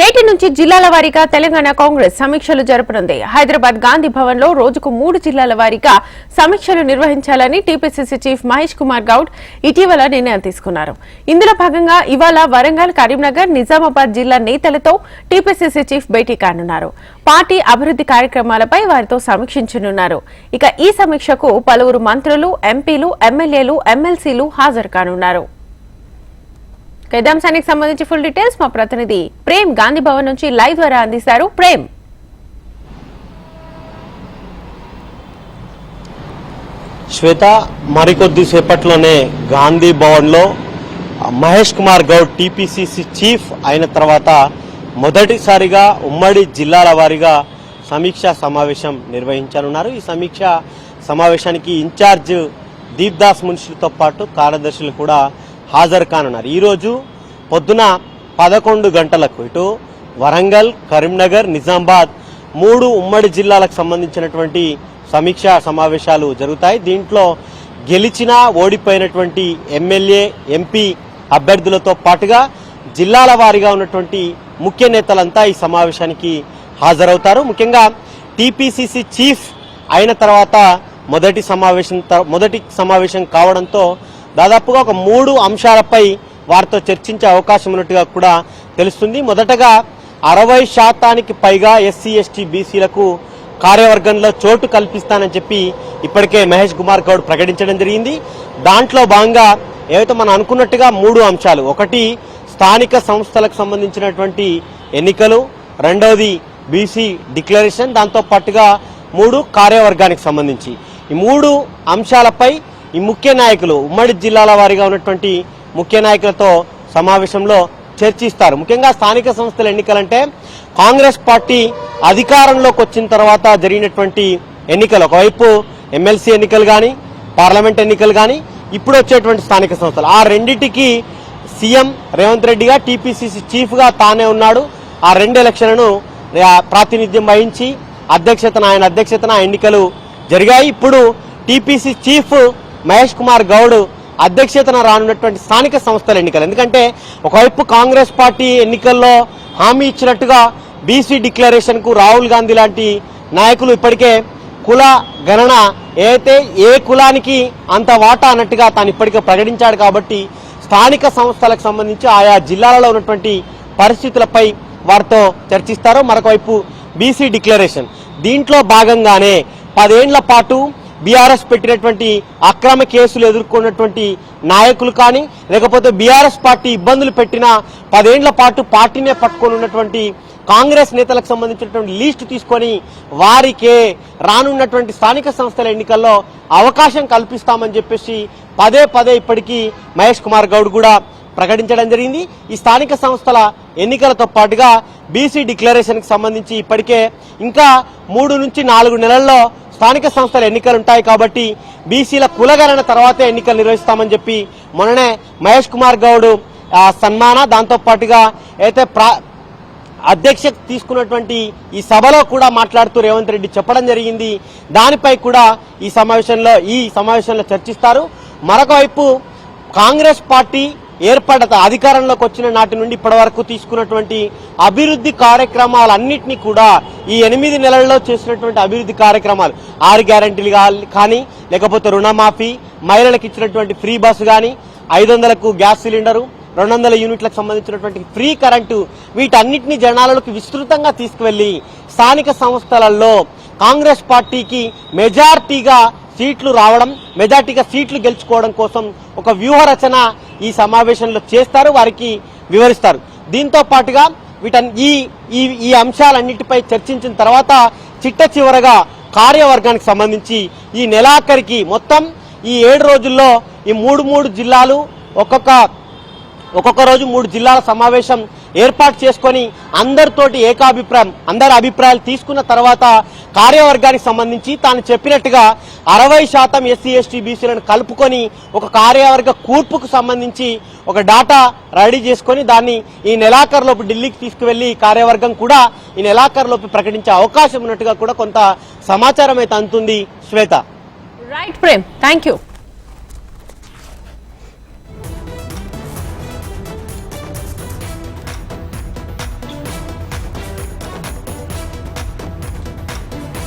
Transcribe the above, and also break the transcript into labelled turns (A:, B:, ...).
A: నేటి నుంచి జిల్లాల వారీగా తెలంగాణ కాంగ్రెస్ సమీక్షలు జరపనుంది. హైదరాబాద్ గాంధీ భవన్లో రోజుకు మూడు జిల్లాల వారీగా సమీక్షలు నిర్వహించాలని టీపీసీసీ చీఫ్ మహేష్ కుమార్ గౌడ్ ఇటీవల నిర్ణయం తీసుకున్నారు. ఇందులో భాగంగా ఇవాళ వరంగల్ కరీంనగర్ నిజామాబాద్ జిల్లా నేతలతో టీపీసీసీ చీఫ్ భేటీ కానున్నారు. పార్టీ అభివృద్ధి కార్యక్రమాలపై వారితో సమీక్షించనున్నారు. ఇక ఈ సమీక్షకు పలువురు మంత్రులు ఎంపీలు ఎమ్మెల్యేలు ఎమ్మెల్సీలు హాజరు కానున్నారు. అంశానికి సంబంధించి ఫుల్ డీటెయిల్స్ మా ప్రతినిధి ప్రేమ్ గాంధీ భవన్ నుంచి లైవ్ ద్వారా అందిస్తారు. ప్రేమ్.
B: శ్వేత మరికొద్ది సేపట్లోనే గాంధీ భవన్లో మహేష్ కుమార్ గౌడ్ టీపీసీసీ చీఫ్ అయిన తర్వాత మొదటిసారిగా ఉమ్మడి జిల్లాల వారీగా సమీక్షా సమావేశం నిర్వహించనున్నారు. ఈ సమీక్ష సమావేశానికి ఇన్ఛార్జ్ దీప్దాస్ మున్షిలతో పాటు కార్యదర్శులు కూడా హాజరు కానున్నారు. ఈరోజు పొద్దున పదకొండు గంటలకు ఇటు వరంగల్ కరీంనగర్ నిజామాబాద్ మూడు ఉమ్మడి జిల్లాలకు సంబంధించినటువంటి సమీక్షా సమావేశాలు జరుగుతాయి. దీంట్లో గెలిచిన ఓడిపోయినటువంటి ఎమ్మెల్యే ఎంపీ అభ్యర్థులతో పాటుగా జిల్లాల వారీగా ఉన్నటువంటి ముఖ్య నేతలంతా ఈ సమావేశానికి హాజరవుతారు. ముఖ్యంగా టీపీసీసీ చీఫ్ అయిన తర్వాత మొదటి సమావేశం మొదటి సమావేశం కావడంతో దాదాపుగా ఒక మూడు అంశాలపై వారితో చర్చించే అవకాశం ఉన్నట్టుగా కూడా తెలుస్తుంది. మొదటగా అరవై శాతానికి పైగా ఎస్సీ ఎస్టీ బీసీలకు కార్యవర్గంలో చోటు కల్పిస్తానని చెప్పి ఇప్పటికే మహేష్ కుమార్ గౌడ్ ప్రకటించడం జరిగింది. దాంట్లో భాగంగా ఏవైతే మనం అనుకున్నట్టుగా మూడు అంశాలు ఒకటి స్థానిక సంస్థలకు సంబంధించినటువంటి ఎన్నికలు రెండవది బీసీ డిక్లరేషన్ దాంతో పాటుగా మూడు కార్యవర్గానికి సంబంధించి. ఈ మూడు అంశాలపై ఈ ముఖ్య నాయకులు ఉమ్మడి జిల్లాల వారీగా ఉన్నటువంటి ముఖ్య నాయకులతో సమావేశంలో చర్చిస్తారు. ముఖ్యంగా స్థానిక సంస్థల ఎన్నికలంటే కాంగ్రెస్ పార్టీ అధికారంలోకి వచ్చిన తర్వాత జరిగినటువంటి ఎన్నికలు. ఒకవైపు ఎమ్మెల్సీ ఎన్నికలు కానీ పార్లమెంట్ ఎన్నికలు కానీ ఇప్పుడు వచ్చేటువంటి స్థానిక సంస్థలు. ఆ రెండింటికి సీఎం రేవంత్ రెడ్డిగా టీపీసీసీ చీఫ్గా తానే ఉన్నాడు. ఆ రెండు ఎలక్షన్లను ప్రాతినిధ్యం వహించి అధ్యక్షతన ఆయన అధ్యక్షతన ఆ ఎన్నికలు జరిగాయి. ఇప్పుడు టీపీసీ చీఫ్ మహేష్ కుమార్ గౌడ్ అధ్యక్షతన రానున్నటువంటి స్థానిక సంస్థల ఎన్నికలు. ఎందుకంటే ఒకవైపు కాంగ్రెస్ పార్టీ ఎన్నికల్లో హామీ ఇచ్చినట్టుగా బీసీ డిక్లరేషన్కు రాహుల్ గాంధీ లాంటి నాయకులు ఇప్పటికే కుల గణన ఏదైతే ఏ కులానికి అంత వాటా అన్నట్టుగా తాను ఇప్పటికే ప్రకటించాడు కాబట్టి స్థానిక సంస్థలకు సంబంధించి ఆయా జిల్లాలలో ఉన్నటువంటి పరిస్థితులపై వారితో చర్చిస్తారు మరొకవైపు బీసీ డిక్లరేషన్. దీంట్లో భాగంగానే పదేండ్ల పాటు బీఆర్ఎస్ పెట్టినటువంటి అక్రమ కేసులు ఎదుర్కొన్నటువంటి నాయకులు కానీ లేకపోతే బీఆర్ఎస్ పార్టీ ఇబ్బందులు పెట్టిన పదేండ్ల పాటు పార్టీనే పట్టుకొని ఉన్నటువంటి కాంగ్రెస్ నేతలకు సంబంధించినటువంటి లీస్ట్ తీసుకొని వారికే రానున్నటువంటి స్థానిక సంస్థల ఎన్నికల్లో అవకాశం కల్పిస్తామని చెప్పేసి పదే పదే ఇప్పటికీ మహేష్ కుమార్ గౌడ్ కూడా ప్రకటించడం జరిగింది. ఈ స్థానిక సంస్థల ఎన్నికలతో పాటుగా బీసీ డిక్లరేషన్కి సంబంధించి ఇప్పటికే ఇంకా మూడు నుంచి నాలుగు నెలల్లో స్థానిక సంస్థల ఎన్నికలు ఉంటాయి కాబట్టి బీసీల కులగణన తర్వాతే ఎన్నికలు నిర్వహిస్తామని చెప్పి మొన్ననే మహేష్ కుమార్ గౌడ్ సన్మాన దాంతో పాటుగా అయితే ప్రా అధ్యక్ష తీసుకున్నటువంటి ఈ సభలో కూడా మాట్లాడుతూ రేవంత్ రెడ్డి చెప్పడం జరిగింది. దానిపై కూడా ఈ సమావేశంలో ఈ సమావేశంలో చర్చిస్తారు. మరొకవైపు కాంగ్రెస్ పార్టీ ఏర్పడత అధికారంలోకి వచ్చిన నాటి నుండి ఇప్పటి వరకు తీసుకున్నటువంటి అభివృద్ధి కార్యక్రమాలన్నింటినీ కూడా ఈ ఎనిమిది నెలల్లో చేసినటువంటి అభివృద్ధి కార్యక్రమాలు. ఆరు గ్యారంటీలు కానీ లేకపోతే రుణమాఫీ మహిళలకు ఇచ్చినటువంటి ఫ్రీ బస్సు కానీ ఐదు వందలకు గ్యాస్ సిలిండరు రెండు వందల యూనిట్లకు సంబంధించినటువంటి ఫ్రీ కరెంటు వీటన్నిటిని జనాలకు విస్తృతంగా తీసుకువెళ్ళి స్థానిక సంస్థలలో కాంగ్రెస్ పార్టీకి మెజార్టీగా సీట్లు రావడం మెజార్టీగా సీట్లు గెలుచుకోవడం కోసం ఒక వ్యూహ రచన ఈ సమావేశంలో చేస్తారు వారికి వివరిస్తారు. దీంతో పాటుగా వీటన్ ఈ ఈ అంశాలన్నిటిపై చర్చించిన తర్వాత చిట్ట చివరగా కార్యవర్గానికి సంబంధించి ఈ నెలాఖరికి మొత్తం ఈ ఏడు రోజుల్లో ఈ మూడు మూడు జిల్లాలు ఒక్కొక్క ఒక్కొక్క రోజు మూడు జిల్లాల సమావేశం ఏర్పాటు చేసుకొని అందరితోటి ఏకాభిప్రాయం అందరి అభిప్రాయాలు తీసుకున్న తర్వాత కార్యవర్గానికి సంబంధించి తాను చెప్పినట్టుగా అరవై శాతం ఎస్సీ ఎస్టీ బీసీలను కలుపుకొని ఒక కార్యవర్గ కూర్పుకు సంబంధించి ఒక డాటా రెడీ చేసుకొని దాన్ని ఈ నెలాఖరులోపు ఢిల్లీకి తీసుకువెళ్ళి కార్యవర్గం కూడా ఈ నెలాఖరులోపు ప్రకటించే అవకాశం ఉన్నట్టుగా కూడా కొంత సమాచారం అయితే అందుతుంది. Shweta.
A: Right Prem thank you